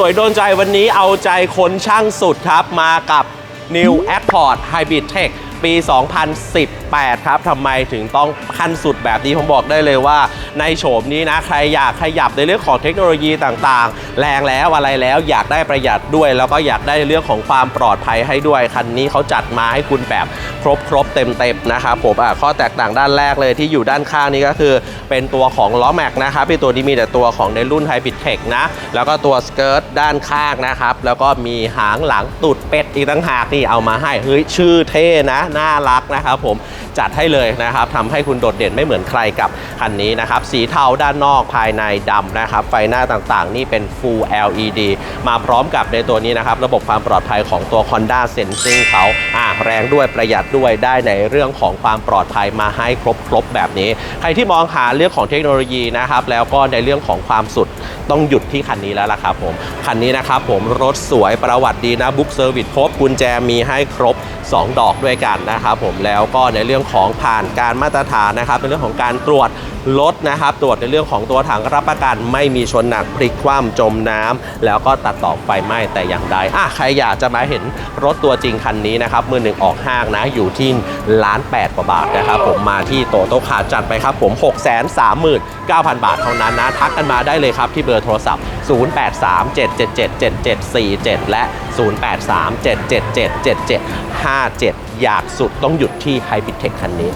สวยโดนใจวันนี้เอาใจคนช่างสุดครับ มากับ New Accord Hybrid Tech ปี 2018 ครับทำไมถึงต้องขั้นสุดแบบนี้ผมบอกได้เลยว่า ในโฉมนี้นะใครอยากขยับในเรื่องของเทคโนโลยีต่างๆ แรงแล้วอะไรแล้วอยากได้ประหยัดด้วย แล้วก็อยากได้เรื่องของความปลอดภัยให้ด้วย คันนี้เขาจัดมาให้คุณแบบครบครบๆเต็มๆนะครับผมอะข้อแตกต่างด้านแรกเลยที่อยู่ด้านข้างนี้ก็คือ เป็นตัวของล้อแม็กนะครับที่ตัวนี้มีแต่ตัวของในรุ่น Hybrid Tech นะแล้วก็ตัวสเกิร์ตด้านข้างนะครับแล้วก็มีหางหลังตูดเป็ดอีกตั้งหากนี่เอามาให้เฮ้ยชื่อเท่นะน่ารักนะครับผมจัดให้เลยนะครับทำให้คุณโดดเด่นไม่เหมือนใครกับคันนี้นะครับ สีเทาด้านนอกภายในดำนะครับ ไฟหน้าต่างๆ นี่เป็น Full LED มาพร้อมกับในตัวนี้นะครับ ระบบความปลอดภัยของตัว Honda Sensing เขาอ่าแรงด้วยประหยัดด้วยได้ในเรื่องของความปลอดภัยมาให้ครบๆแบบนี้ ใครที่มองหาเรื่องของเทคโนโลยีนะครับ แล้วก็ในเรื่องของความสุดต้องหยุดที่คันนี้แล้วล่ะครับผมคันนี้นะครับผมรถสวยประวัติดีนะบุ๊กเซอร์วิสครบกุญแจมีให้ครบ 2 ดอกด้วยกันนะครับผมแล้วก็ในเรื่องของผ่านการมาตรฐานนะครับในเรื่องของการตรวจรถนะครับ ตรวจในเรื่องของตัวถังรับประกัน ไม่มีชนหนักพลิกคว่ำจมน้ำแล้วก็ตัดต่อไฟไหม้แต่อย่างใดอะใครอยากจะมาเห็นรถตัวจริงคันนี้นะครับมือหนึ่งออกห้างนะอยู่ที่ล้านแปดกว่าบาทนะครับผมมาที่โตโต้คาจัดไปครับผม 6 3 9 0 0 0 บาทเท่านั้นนะทักกันมาได้เลยครับที่เบอร์โทรศัพท์ 0837777747 และ 0837777757 อยากสุดต้องหยุดที่ไฮพิเทคคันนี้